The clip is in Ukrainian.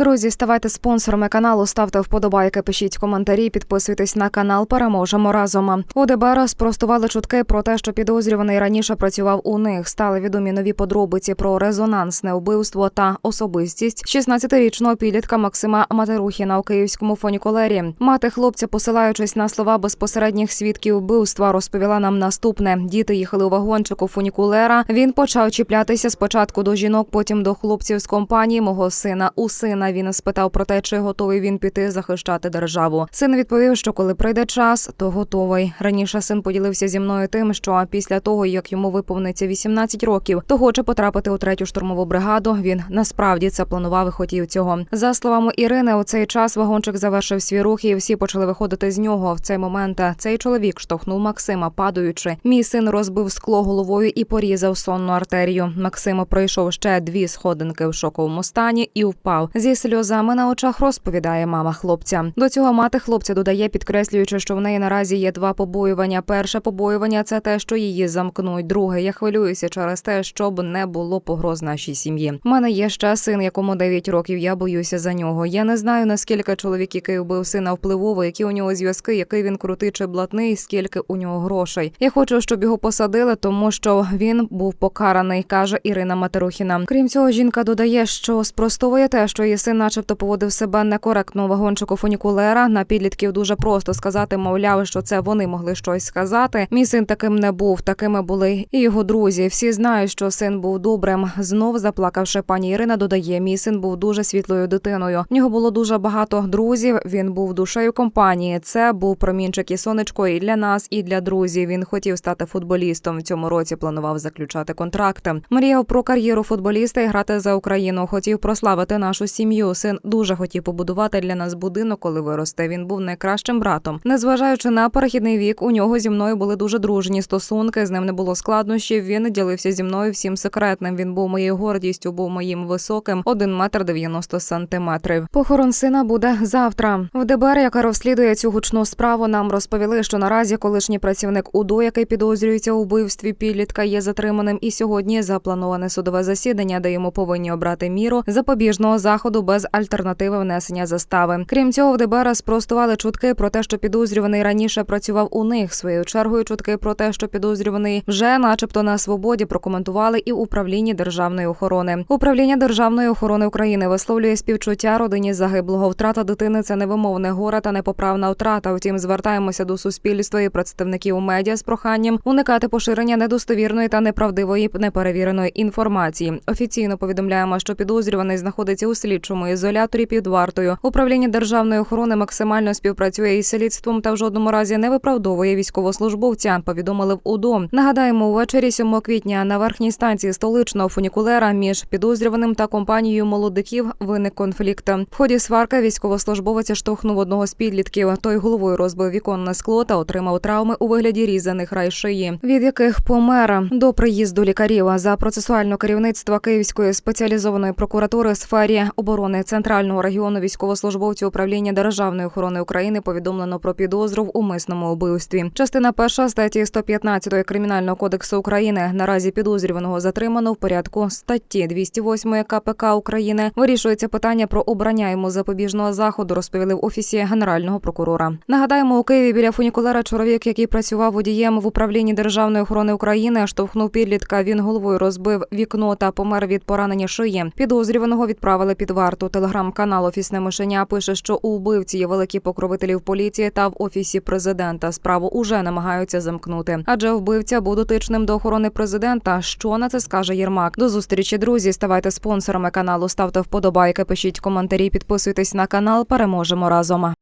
Друзі, ставайте спонсорами каналу, ставте вподобайки, пишіть коментарі, підписуйтесь на канал. Переможемо разом. У ДБР спростували чутки про те, що підозрюваний раніше працював у них. Стали відомі нові подробиці про резонансне вбивство та особистість 16-річного підлітка Максима Матерухіна у київському фунікулері. Мати хлопця, посилаючись на слова безпосередніх свідків вбивства, розповіла нам наступне: діти їхали у вагончику фунікулера. Він почав чіплятися спочатку до жінок, потім до хлопців з компанії мого сина. У сина він спитав про те, чи готовий він піти захищати державу. Син відповів, що коли прийде час, то готовий. Раніше син поділився зі мною тим, що після того, як йому виповниться 18 років, то хоче потрапити у третю штурмову бригаду. Він насправді це планував і хотів цього. За словами Ірини, у цей час вагончик завершив свій рух, і всі почали виходити з нього. В цей момент цей чоловік штовхнув Максима, падаючи. Мій син розбив скло головою і порізав сонну артерію. Максимо пройшов ще дві сходинки в шоковому стані і впав. Зі сльозами на очах розповідає мама хлопця. До цього мати хлопця додає, підкреслюючи, що в неї наразі є два побоювання. Перше побоювання це те, що її замкнуть. Друге, я хвилююся через те, щоб не було погроз нашій сім'ї. У мене є ще син, якому 9 років. Я боюся за нього. Я не знаю наскільки чоловік, який вбив сина впливовий, які у нього зв'язки, який він крутий чи блатний, скільки у нього грошей. Я хочу, щоб його посадили, тому що він був покараний, каже Ірина Матерухіна. Крім цього, жінка додає, що спростовує те, що її син, начебто, поводив себе некоректно вагончику фунікулера. На підлітків дуже просто сказати, мовляв, що це вони могли щось сказати. Мій син таким не був, такими були і його друзі. Всі знають, що син був добрим. Знов заплакавши, пані Ірина додає, мій син був дуже світлою дитиною. В нього було дуже багато друзів. Він був душею компанії. Це був промінчик і сонечко і для нас, і для друзів. Він хотів стати футболістом. В цьому році планував заключати контракти. Мріяв про кар'єру футболіста і грати за Україну. Хотів прославити нашу сім'ю. Син дуже хотів побудувати для нас будинок, коли виросте. Він був найкращим братом. Незважаючи на перехідний вік, у нього зі мною були дуже дружні стосунки. З ним не було складнощів. Він ділився зі мною всім секретним. Він був моєю гордістю, був моїм високим 1 метр 90 сантиметрів. Похорон сина буде завтра. В ДБР, яка розслідує цю гучну справу, нам розповіли, що наразі колишній працівник УДО, який підозрюється у вбивстві підлітка, є затриманим. І сьогодні заплановане судове засідання, де йому повинні обрати міру запобіжного заходу без альтернативи внесення застави. Крім цього, в ДБР спростували чутки про те, що підозрюваний раніше працював у них. Своєю чергою чутки про те, що підозрюваний вже, начебто, на свободі, прокоментували і в управлінні державної охорони. Управління державної охорони України висловлює співчуття родині загиблого. Втрата дитини це невимовне горе та непоправна втрата. Втім, звертаємося до суспільства і представників медіа з проханням уникати поширення недостовірної та неправдивої неперевіреної інформації. Офіційно повідомляємо, що підозрюваний знаходиться у слідчому ізоляторі під вартою. Управління державної охорони максимально співпрацює із слідством та в жодному разі не виправдовує військовослужбовця. Повідомили в УДО. Нагадаємо, увечері 7 квітня на верхній станції столичного фунікулера між підозрюваним та компанією молодиків виник конфлікт. В ході сварки військовослужбовець штовхнув одного з підлітків. Той головою розбив віконне скло та отримав травми у вигляді різаних рай шиї, від яких помер до приїзду лікарів за процесуальне керівництво Київської спеціалізованої прокуратури в сфері оборони центрального регіону військовослужбовців управління державної охорони України повідомлено про підозру в умисному убивстві. Частина перша статті 115 кримінального кодексу України наразі підозрюваного затримано в порядку статті 208 КПК України. Вирішується питання про обрання йому запобіжного заходу. Розповіли в офісі генерального прокурора. Нагадаємо, у Києві біля фунікулера чоловік, який працював водієм в управлінні державної охорони України, штовхнув підлітка. Він головою розбив вікно та помер від поранення шиї. Підозрюваного відправили під варту. Телеграм-канал Офісне мишеня пише, що у вбивці є великі покровителі в поліції та в офісі президента. Справу уже намагаються замкнути, адже вбивця був дотичним до охорони президента. Що на це скаже Єрмак? До зустрічі, друзі. Ставайте спонсорами каналу, ставте вподобайки, пишіть коментарі, підписуйтесь на канал. Переможемо разом.